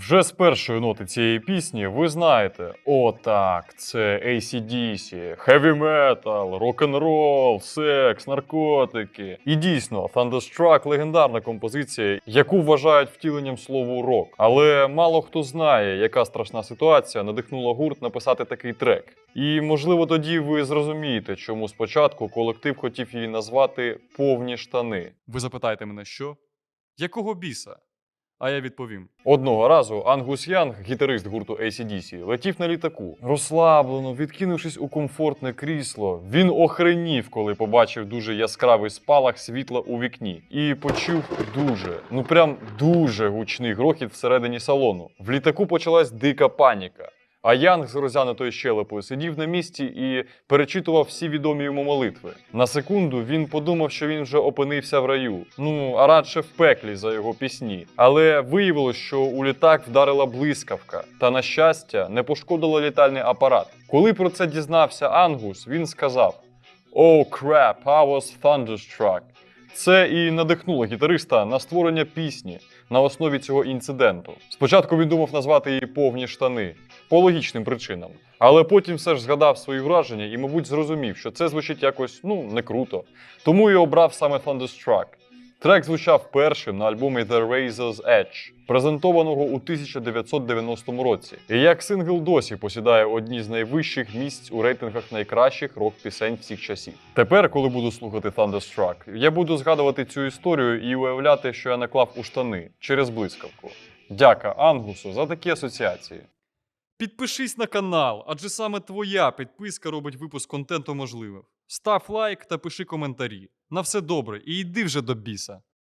Вже з першої ноти цієї пісні ви знаєте: о так, це ACDC, heavy metal, рок-н-рол, секс, наркотики. І дійсно, Thunderstruck – легендарна композиція, яку вважають втіленням слову рок. Але мало хто знає, яка страшна ситуація надихнула гурт написати такий трек. І можливо тоді ви зрозумієте, чому спочатку колектив хотів її назвати повні штани. Ви запитаєте мене, що? Якого біса? А я відповім: Одного разу Ангус Янг, гітарист гурту ACDC, летів на літаку. Розслаблено, відкинувшись у комфортне крісло, він охренів, коли побачив дуже яскравий спалах світла у вікні, і почув дуже, ну прям дуже гучний грохіт всередині салону. В літаку почалась дика паніка. А Янг з роззянутою щелепою сидів на місці і перечитував всі відомі йому молитви. На секунду він подумав, що він вже опинився в раю. Ну а радше в пеклі за його пісні. Але виявилось, що у літак вдарила блискавка, та на щастя не пошкодила літальний апарат. Коли про це дізнався Ангус, він сказав: Oh crap, I was thunderstruck. Це і надихнуло гітариста на створення пісні на основі цього інциденту. Спочатку він думав назвати її повні штани по логічним причинам, але потім все ж згадав свої враження і, мабуть, зрозумів, що це звучить якось ну не круто. Тому і обрав саме Thunderstruck. Трек звучав першим на альбомі The Razor's Edge, презентованого у 1990 році. І як сингл досі посідає одні з найвищих місць у рейтингах найкращих рок-пісень всіх часів. Тепер, коли буду слухати Thunderstruck, я буду згадувати цю історію і уявляти, що я наклав у штани через блискавку. Дяка Ангусу за такі асоціації. Підпишись на канал, адже саме твоя підписка робить випуск контенту можливим. Став лайк та пиши коментарі. На все добре і йди вже до біса.